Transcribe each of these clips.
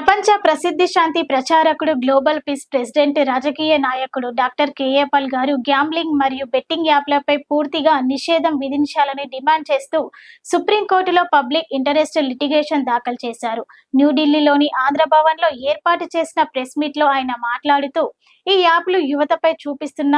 ప్రపంచ ప్రసిద్ధి శాంతి ప్రచారకుడు గ్లోబల్ పీస్ ప్రెసిడెంట్ రాజకీయ నాయకుడు డాక్టర్ కేఏపాల్ గారు గ్యాంబ్లింగ్ మరియు బెట్టింగ్ యాప్లపై పూర్తిగా నిషేధం విధించాలని డిమాండ్ చేస్తూ సుప్రీంకోర్టులో పబ్లిక్ ఇంటరెస్ట్ లిటిగేషన్ దాఖలు చేశారు. న్యూఢిల్లీలోని ఆంధ్రభవన్లో ఏర్పాటు చేసిన ప్రెస్ మీట్లో ఆయన మాట్లాడుతూ ఈ యాప్లు యువతపై చూపిస్తున్న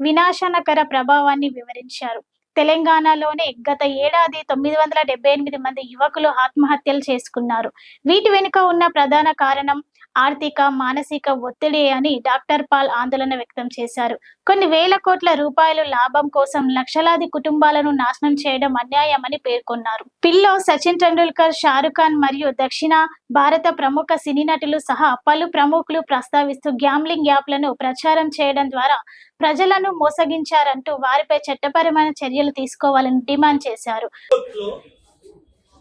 వినాశనకర ప్రభావాన్ని వివరించారు. తెలంగాణలోనే గత ఏడాది తొమ్మిది వందల డెబ్బై ఎనిమిది మంది యువకులు ఆత్మహత్యలు చేసుకున్నారు. వీటి వెనుక ఉన్న ప్రధాన కారణం ఆర్థిక మానసిక ఒత్తిడి అని డాక్టర్ పాల్ ఆందోళన వ్యక్తం చేశారు. కొన్ని వేల కోట్ల రూపాయలు లాభం కోసం లక్షలాది కుటుంబాలను నాశనం చేయడం అన్యాయమని పేర్కొన్నారు. పిల్లో సచిన్ టెండూల్కర్ షారుఖ్ ఖాన్ మరియు దక్షిణ భారత ప్రముఖ సినీ నటులు సహా పలు ప్రముఖులు ప్రస్తావిస్తూ గ్యాంబ్లింగ్ యాప్లను ప్రచారం చేయడం ద్వారా ప్రజలను మోసగించారంటూ వారిపై చట్టపరమైన చర్యలు తీసుకోవాలని డిమాండ్ చేశారు.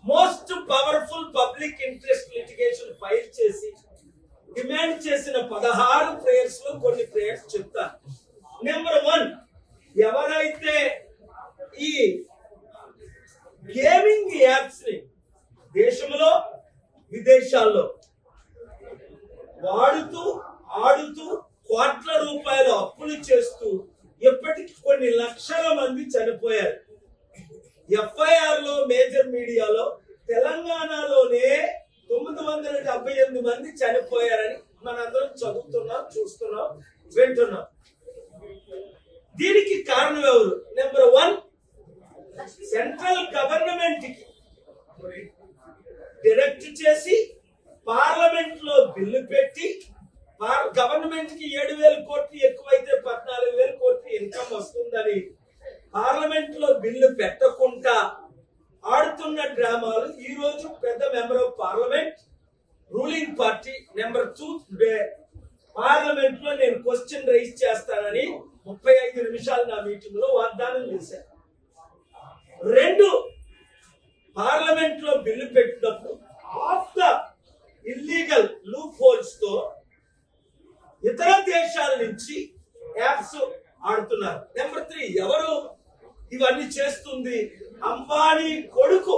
Most powerful public interest litigation file చేసి డిమాండ్ చేసిన పదహారు ప్రేయర్స్లో కొన్ని ప్రేయర్స్ చెప్తాను. నెంబర్ వన్ ఎవరైతే ఈ గేమింగ్ యాప్స్ని దేశంలో విదేశాల్లో వాడుతూ ఆడుతూ కోట్ల రూపాయలు అప్పులు చేస్తూ ఇప్పటికి కొన్ని లక్షల మంది చనిపోయారు. ఎఫ్ఐఆర్లో మేజర్ మీడియాలో తెలంగాణలోనే తొమ్మిది వందల డెబ్బై ఎనిమిది మంది చనిపోయారని మనందరం చదువుతున్నాం చూస్తున్నాం వింటున్నాం. దీనికి కారణం ఎవరు? నెంబర్ వన్ సెంట్రల్ గవర్నమెంట్కి డైరెక్ట్ చేసి పార్లమెంట్లో బిల్లు పెట్టి గవర్నమెంట్కి ఏడు వేల కోట్లు ఎక్కువైతే పద్నాలుగు వేల కోట్లు ఇన్కమ్ వస్తుందని పార్లమెంట్లో బిల్లు పెట్టకుండా ఆడుతున్న డ్రామాలు ఈ రోజు పెద్ద member of parliament ruling party number two పార్లమెంట్లో నేను క్వశ్చన్ రైజ్ చేస్తానని ముప్పై ఐదు నిమిషాలు నా మీటింగ్లో వాగ్దానం చేశాను రెండు పార్లమెంట్లో బిల్లు పెట్టినప్పుడు ఆఫ్ ద ఇల్లీగల్ లూప్ హోల్స్తో ఇతర దేశాల నుంచి యాప్స్ ఆడుతున్నారు. నెంబర్ త్రీ ఎవరు ఇవన్నీ చేస్తుంది? అంబానీ కొడుకు.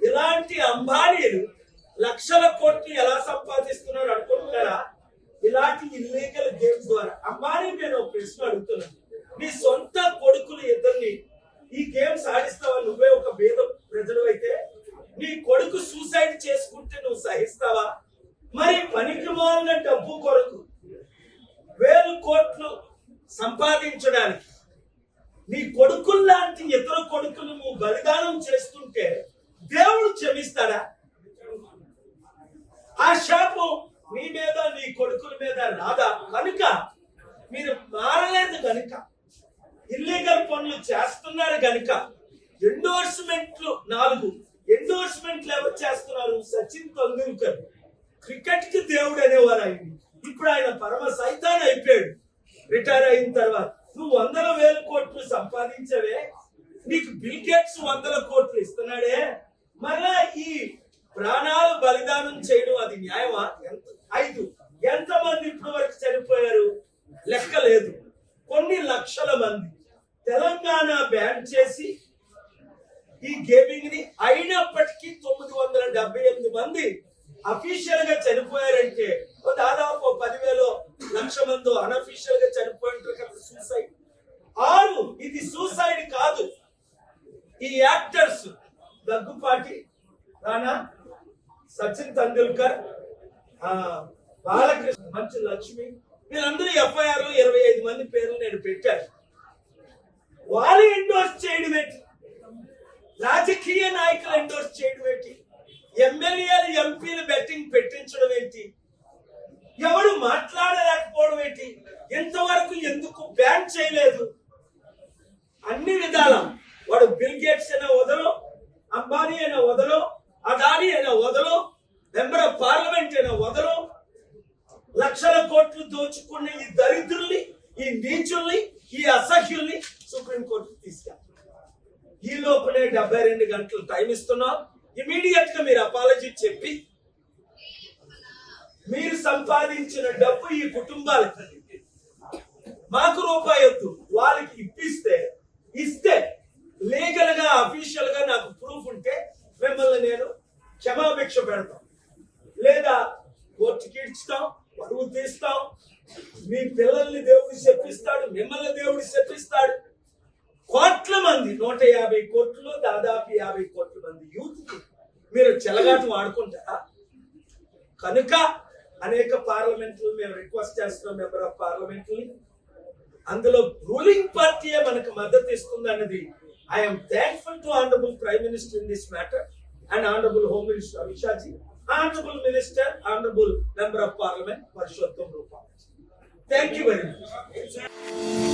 ఇలాంటి అంబానీలు లక్షల కోట్లు ఎలా సంపాదిస్తున్నారు అనుకుంటున్నారా? ఇలాంటి ఇల్లీగల్ గేమ్స్ ద్వారా. అంబానీ నేను ఒక ప్రశ్న అడుగుతున్నాను నీ సొంత కొడుకులు ఇద్దరిని ఈ గేమ్స్ ఆడిస్తావా? నువ్వే ఒక భేద ప్రజలు అయితే నీ కొడుకు సూసైడ్ చేసుకుంటే నువ్వు సహిస్తావా? మరి పనికి మాలిన డబ్బు కొరకు వేలు కోట్లు సంపాదించడానికి నీ కొడుకుల్లాంటి ఇతర కొడుకులు నువ్వు బలిదానం చేస్తుంటే దేవుడు క్షమిస్తాడా? ఆ శాపం నీ మీద నీ కొడుకుల మీద రాదా? కనుక మీరు మారలేదు కనుక. ఇల్లీగల్ పనులు చేస్తున్నారు కనుక. ఎండోర్స్మెంట్లు నాలుగు. ఎండోర్స్మెంట్లు ఎవరు చేస్తున్నారు? సచిన్ తెండూల్కర్. క్రికెట్కి దేవుడు అనేవారు ఆయన. ఇప్పుడు ఆయన పరమ సైతాన్ అయిపోయాడు. రిటైర్ అయిన తర్వాత. నువ్వు వందల వేల కోట్లు సంపాదించవే. నీకు బిల్ గేట్స్ వందల కోట్లు ఇస్తున్నాడే. మరలా ఈ ప్రాణాలు బలిదానం చేయడం అది న్యాయమా? ఎంత? ఐదు. ఎంతమంది ఇప్పటి వరకు చనిపోయారు? లెక్క లేదు. కొన్ని లక్షల మంది తెలంగాణ బ్యాన్ చేసి ఈ గేమింగ్ని అయినప్పటికీ తొమ్మిది వందల డెబ్బై ఎనిమిది మంది అఫీషియల్గా చనిపోయారంటే రానా సచిన్ తెండూల్కర్ బాలకృష్ణ మంచి లక్ష్మి వీళ్ళందరూ ఎఫ్ఐఆర్ ఇరవై ఐదు మంది పేర్లు నేను పెట్టాను. వాళ్ళు ఎండోర్స్ చేయడం ఏంటి? రాజకీయ నాయకులు ఎండోర్స్ చేయడం ఏంటి? ఎమ్మెల్యేలు ఎంపీలు బెట్టింగ్ పెట్టించడం ఏంటి? ఎవరు మాట్లాడలేకపోవడం ఏంటి? ఎంతవరకు ఎందుకు బ్యాన్ చేయలేదు? అన్ని విధాల. వాడు బిల్ గేట్స్ అయినా వదలు అంబానీ అయినా వదలు అదాని అయినా వదలు మెంబర్ ఆఫ్ పార్లమెంట్ అయినా వదలు. లక్షల కోట్లు దోచుకున్న ఈ దరిద్రుల్ని ఈ నీచుల్ని ఈ అసహ్యుల్ని సుప్రీంకోర్టుకు తీసుకెళ్ళాలి ఈ లోపలే డెబ్బై రెండు గంటలు టైం ఇస్తున్నాం. ఇమీడియట్గా మీరు అపాలజీ చెప్పి మీరు సంపాదించిన డబ్బు ఈ కుటుంబాలకి. మాకు రూపాయి వద్దు వాళ్ళకి ఇప్పిస్తే ఇస్తే లీగల్గా అఫీషియల్గా నాకు ప్రూఫ్ ఉంటే మిమ్మల్ని నేను క్షమాభిక్ష పెడతాం లేదా కోర్టు కీడ్చుతాం శపిస్తావు మీ పిల్లల్ని దేవుడు శపిస్తాడు మిమ్మల్ని దేవుడు శపిస్తాడు. కోట్ల మంది నూట యాభై కోట్లు దాదాపు యాభై కోట్ల మంది యూత్ మీరు చెలగాటం ఆడుకుంటారా కనుక అనేక పార్లమెంట్లు మేము రిక్వెస్ట్ చేస్తున్నాం మెంబర్ ఆఫ్ పార్లమెంట్ని. అందులో రూలింగ్ పార్టీయే మనకు మద్దతు ఇస్తుంది అన్నది I'm thankful to honourable prime minister in this matter and honourable home minister Amit Shahji Honorable Minister, Honorable Member of Parliament, Parshottam Rupa. Thank you very much.